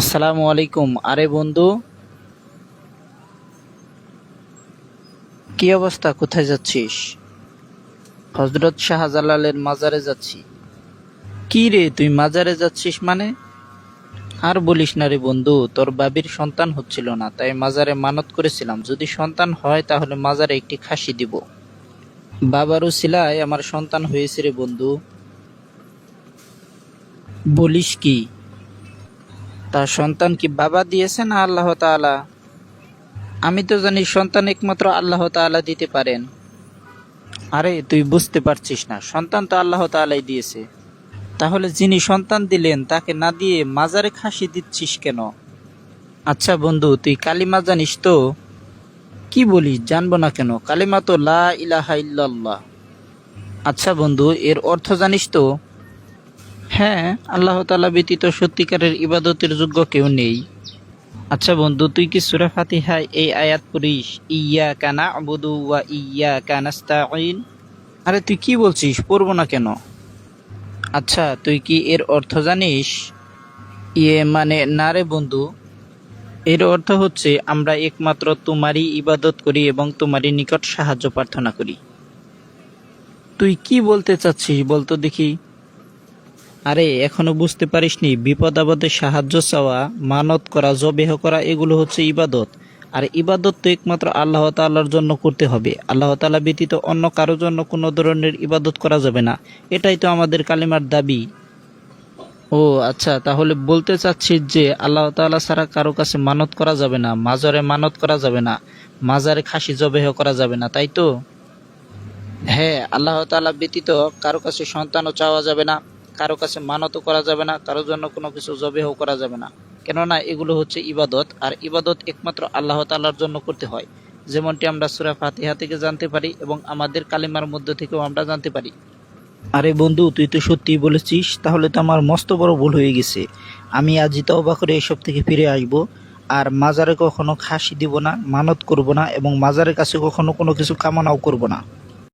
আসসালামু আলাইকুম। আরে বন্ধু, কি অবস্থা? কোথায় যাচ্ছিস? হজরত শাহজালালের মাজারে যাচ্ছি। কি রে, তুই মাজারে যাচ্ছিস মানে? আর বলিস না রে বন্ধু, তোর বাবির সন্তান হচ্ছিল না, তাই মাজারে মানত করেছিলাম। যদি সন্তান হয়, তাহলে মাজারে একটি খাসি দিব। বাবারও সিলায় আমার সন্তান হয়েছে রে বন্ধু। বলিস কি? তার সন্তান কি বাবা দিয়েছে না আল্লাহ তাআলা। আমি তো জানি সন্তান একমাত্র আল্লাহ তাআলা দিতে পারেন। আরে, তুই বুঝতে পারছিস না, সন্তান তো আল্লাহ তাআলাই দিয়েছে। তাহলে যিনি সন্তান দিলেন, তাকে না দিয়ে মাজারে খাসি দিচ্ছিস কেন? আচ্ছা বন্ধু, তুই কালিমা জানিস তো? কি বলিস জানব না কেন? কালিমা তো লা ইলাহা ইল্লাল্লাহ। আচ্ছা বন্ধু, এর অর্থ জানিস তো? হ্যাঁ আল্লাহ তালা ব্যতীত সত্যিকারের ইবাদতের যোগ্য কেউ নেই। আচ্ছা বন্ধু, তুই কি সুরা ফাতিহায় এই আয়াত পড়িস? ইয়া কানা আবুদু ওয়া ইয়া কানাস্তাইন আরে, তুই কি বলছিস? পড়ব না কেন? আচ্ছা তুই কি এর অর্থ জানিস? ইয়ে মানে না রে বন্ধু, এর অর্থ হচ্ছে আমরা একমাত্র তোমারই ইবাদত করি এবং তোমারই নিকট সাহায্য প্রার্থনা করি। তুই কি বলতে চাচ্ছিস বলতো দেখি। আরে, এখনও বুঝতে পারিসনি, বিপদ আপদে সাহায্য চাওয়া, মানত করা, জবেহ করা, এগুলো হচ্ছে ইবাদত। আর ইবাদত তো একমাত্র আল্লাহ তাআলার জন্য করতে হবে। আল্লাহ তাআলা ব্যতীত অন্য কারও জন্য কোনো ধরনের ইবাদত করা যাবে না। এটাই তো আমাদের কালিমার দাবি। ও আচ্ছা তাহলে বলতে চাচ্ছি যে আল্লাহ তাআলা ছাড়া কারও কাছে মানত করা যাবে না, মাজারে মানত করা যাবে না, মাজারে খাসি জবেহ করা যাবে না, তাই তো? হ্যাঁ আল্লাহ তাআলা ব্যতীত কারও কাছে সন্তানও চাওয়া যাবে না। কারও কাছে মানতও করা যাবে না, কারোর জন্য কোনো কিছু জবেহ করা যাবে না। কেননা এগুলো হচ্ছে ইবাদত, আর ইবাদত একমাত্র আল্লাহ তাআলার জন্য করতে হয়। যেমনটি আমরা সূরা ফাতিহা থেকে জানতে পারি এবং আমাদের কালিমার মধ্য থেকেও আমরা জানতে পারি। আরে বন্ধু, তুই তো সত্যিই বলেছিস, তাহলে তো আমার মস্ত বড় ভুল হয়ে গেছে। আমি আজই তওবা করে এসব থেকে ফিরে আসব, আর মাজারে কখনো খাসি দিব না, মানত করব না, এবং মাজারের কাছে কখনো কোনো কিছু কামনাও করব না।